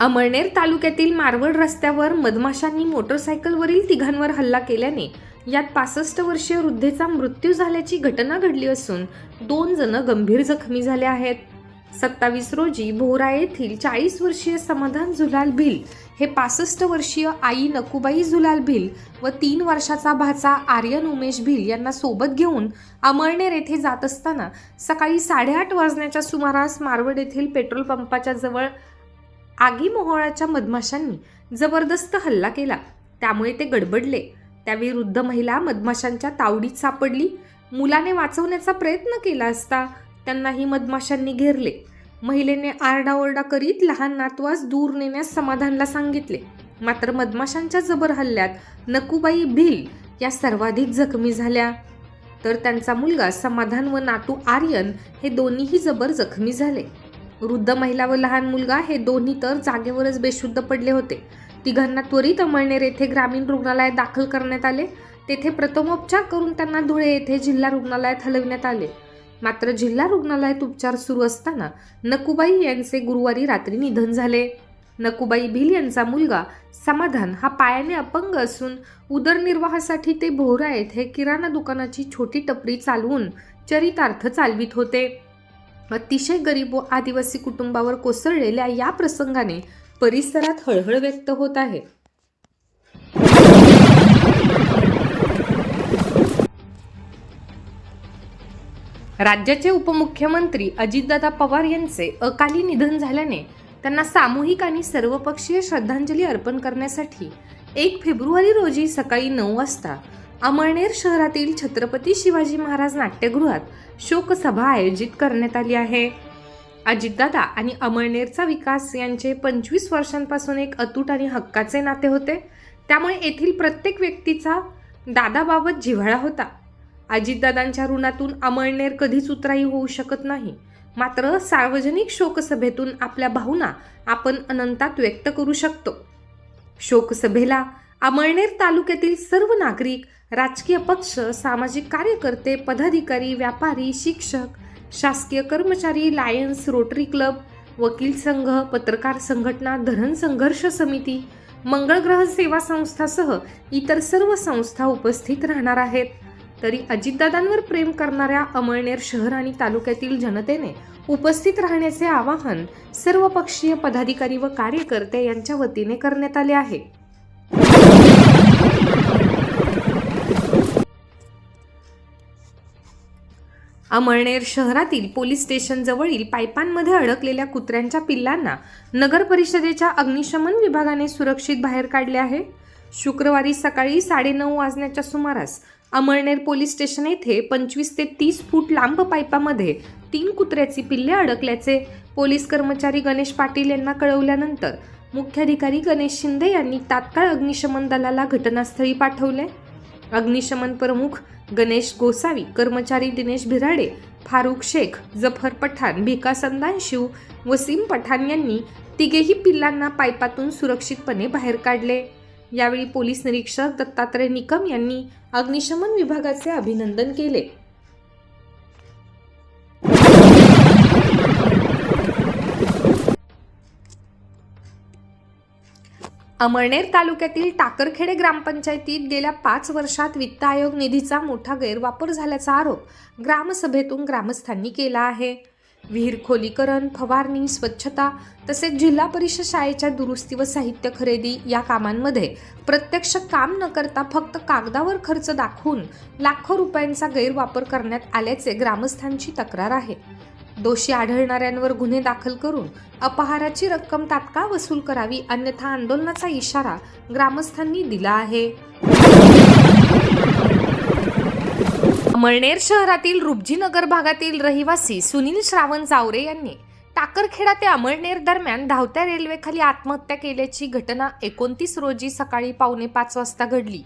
अमळनेर तालुक्यातील मारवड रस्त्यावर मधमाशांनी मोटरसायकलवरील तिघांवर हल्ला केल्याने यात पासष्ट वर्षीय वृद्धेचा मृत्यू झाल्याची घटना घडली असून दोन जण गंभीर जखमी झाले आहेत. सत्तावीस रोजी भोरा येथील चाळीस वर्षीय समाधान झुलाल भिल हे पासष्ट वर्षीय आई नकुबाई झुलाल भिल व तीन वर्षाचा भाचा आर्यन उमेश भिल यांना सोबत घेऊन अमळनेर येथे जात असताना सकाळी साडेआठ वाजण्याच्या सुमारास मारवड येथील पेट्रोल पंपाच्या जवळ आगी मोहोळाच्या मधमाशांनी जबरदस्त हल्ला केला. त्यामुळे ते गडबडले. त्यावेळी वृद्ध महिला मधमाशांच्या तावडीत सापडली. मुलाने वाचवण्याचा प्रयत्न केला असता त्यांनाही मधमाशांनी घेरले. महिलेने आरडाओरडा करीत लहान नातवास दूर नेण्यास समाधानला सांगितले. मात्र मधमाशांच्या जबर हल्ल्यात नकुबाई भिल या सर्वाधिक जखमी झाल्या. तर त्यांचा मुलगा समाधान व नातू आर्यन हे दोन्हीही जबर जखमी झाले. वृद्ध महिला व लहान मुलगा हे दोन्ही तर जागेवरच बेशुद्ध पडले होते. तिघांना त्वरित अमळनेर येथे ग्रामीण रुग्णालयात दाखल करण्यात आले. तेथे प्रथमोपचार करून त्यांना धुळे येथे जिल्हा रुग्णालयात हलविण्यात आले. मात्र जिल्हा रुग्णालयात उपचार सुरू असताना नकुबाई यांचे गुरुवारी रात्री निधन झाले. नकुबाई भिल यांचा मुलगा समाधान हा पायाने अपंग असून उदरनिर्वाहासाठी ते भोरा येथे किराणा दुकानाची छोटी टपरी चालवून चरितार्थ चालवित होते. अतिशय गरीब व आदिवासी कुटुंबावर कोसळलेल्या या प्रसंगाने परिसरात हळहळ व्यक्त होत आहे. राज्याचे उपमुख्यमंत्री अजितदादा पवार यांचे अकाली निधन झाल्याने त्यांना सामूहिक आणि सर्वपक्षीय श्रद्धांजली अर्पण करण्यासाठी एक फेब्रुवारी रोजी सकाळी नऊ वाजता अमळनेर शहरातील छत्रपती शिवाजी महाराज नाट्यगृहात शोकसभा आयोजित करण्यात आली आहे. अजितदादा आणि अमळनेरचा विकास यांचे पंचवीस वर्षांपासून एक अतूट आणि हक्काचे नाते होते. त्यामुळे येथील प्रत्येक व्यक्तीचा दादाबाबत जिव्हाळा होता. अजितदादांच्या ऋणातून अमळनेर कधीच उतराई होऊ शकत नाही. मात्र सार्वजनिक शोकसभेतून आपल्या भावना आपण अनंतात व्यक्त करू शकतो. शोकसभेला अमळनेर तालुक्यातील सर्व नागरिक राजकीय पक्ष सामाजिक कार्यकर्ते पदाधिकारी व्यापारी शिक्षक शासकीय कर्मचारी लायन्स रोटरी क्लब वकील संघ पत्रकार संघटना धरण संघर्ष समिती मंगळग्रह सेवा संस्थासह इतर सर्व संस्था उपस्थित राहणार आहेत. तरी अजितदादांवर प्रेम करणाऱ्या अमळनेर शहर आणि तालुक्यातील जनतेने उपस्थित राहण्याचे आवाहन सर्व पक्षीय पदाधिकारी व कार्यकर्ते यांच्या वतीने करण्यात आले आहे. अमळनेर शहरातील पोलीस स्टेशनजवळील पायपांमध्ये अडकलेल्या कुत्र्यांच्या पिल्लांना नगर परिषदेच्या अग्निशमन विभागाने सुरक्षित बाहेर काढले आहे. शुक्रवारी सकाळी साडेनऊ वाजण्याच्या सुमारास अमळनेर पोलीस स्टेशन येथे पंचवीस ते तीस फूट लांब पाईपामध्ये तीन कुत्र्याची पिल्ले अडकल्याचे पोलीस कर्मचारी गणेश पाटील यांना कळवल्यानंतर मुख्याधिकारी गणेश शिंदे यांनी तात्काळ अग्निशमन दलाला घटनास्थळी पाठवले. अग्निशमन प्रमुख गणेश गोसावी कर्मचारी दिनेश भिराडे फारुख शेख जफर पठाण भिका संदान शिव वसीम पठाण यांनी तिघेही पिल्लांना पायपातून सुरक्षितपणे बाहेर काढले. यावेळी पोलीस निरीक्षक दत्तात्रय निकम यांनी अग्निशमन विभागाचे अभिनंदन केले. अमळनेर तालुक्यातील टाकरखेडे ग्रामपंचायतीत गेल्या पाच वर्षात वित्त आयोग निधीचा मोठा गैरवापर झाल्याचा आरोप ग्रामसभेतून ग्रामस्थांनी केला आहे. विहीर खोलीकरण फवारणी स्वच्छता तसेच जिल्हा परिषद शाळेच्या दुरुस्ती व साहित्य खरेदी या कामांमध्ये प्रत्यक्ष काम न करता फक्त कागदावर खर्च दाखवून लाखो रुपयांचा गैरवापर करण्यात आल्याचे ग्रामस्थांची तक्रार आहे. दोषी आढळणाऱ्यांवर गुन्हे दाखल करून अपहाराची रक्कम तात्काळ वसूल करावी अन्यथा आंदोलनाचा इशारा ग्रामस्थांनी दिला आहे. अमळनेर शहरातील रुपजीनगर भागातील रहिवासी सुनील श्रावण जावरे यांनी टाकरखेडा ते अमळनेर दरम्यान धावत्या रेल्वेखाली आत्महत्या केल्याची घटना एकोणतीस रोजी सकाळी पावणे पाच वाजता घडली.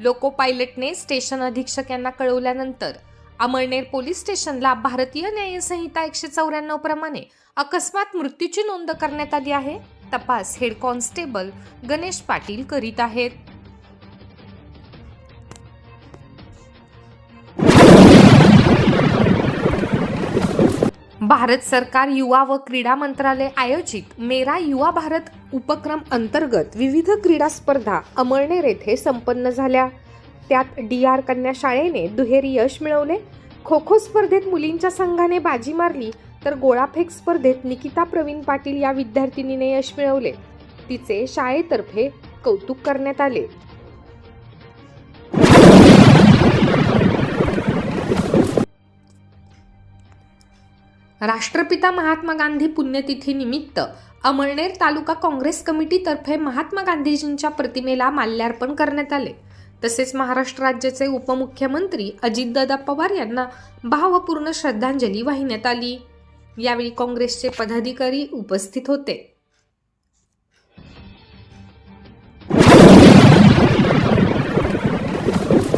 लोको पायलटने स्टेशन अधीक्षक यांना कळवल्यानंतर अमळनेर पोलीस स्टेशनला भारतीय न्यायसंहिता एकशे चौऱ्याण्णव प्रमाणे अकस्मात मृत्यूची नोंद करण्यात आली आहे. तपास हेड कॉन्स्टेबल गणेश पाटील करीत आहेत. भारत सरकार युवा व क्रीडा मंत्रालय आयोजित मेरा युवा भारत उपक्रम अंतर्गत विविध क्रीडा स्पर्धा अमळनेर येथे संपन्न झाल्या. त्यात डी आर कन्या शाळेने दुहेरी यश मिळवले. खो खो स्पर्धेत मुलींच्या संघाने बाजी मारली तर गोळाफेक स्पर्धेत निकिता प्रवीण पाटील या विद्यार्थिनीने यश मिळवले. तिचे शाळेतर्फे कौतुक करण्यात आले. राष्ट्रपिता महात्मा गांधी पुण्यतिथी निमित्त अमळनेर तालुका काँग्रेस कमिटीतर्फे महात्मा गांधीजींच्या प्रतिमेला माल्यार्पण करण्यात आले. तसेच महाराष्ट्र राज्याचे उपमुख्यमंत्री अजितदादा पवार यांना भावपूर्ण श्रद्धांजली वाहिण्यात आली. यावेळी काँग्रेसचे पदाधिकारी उपस्थित होते.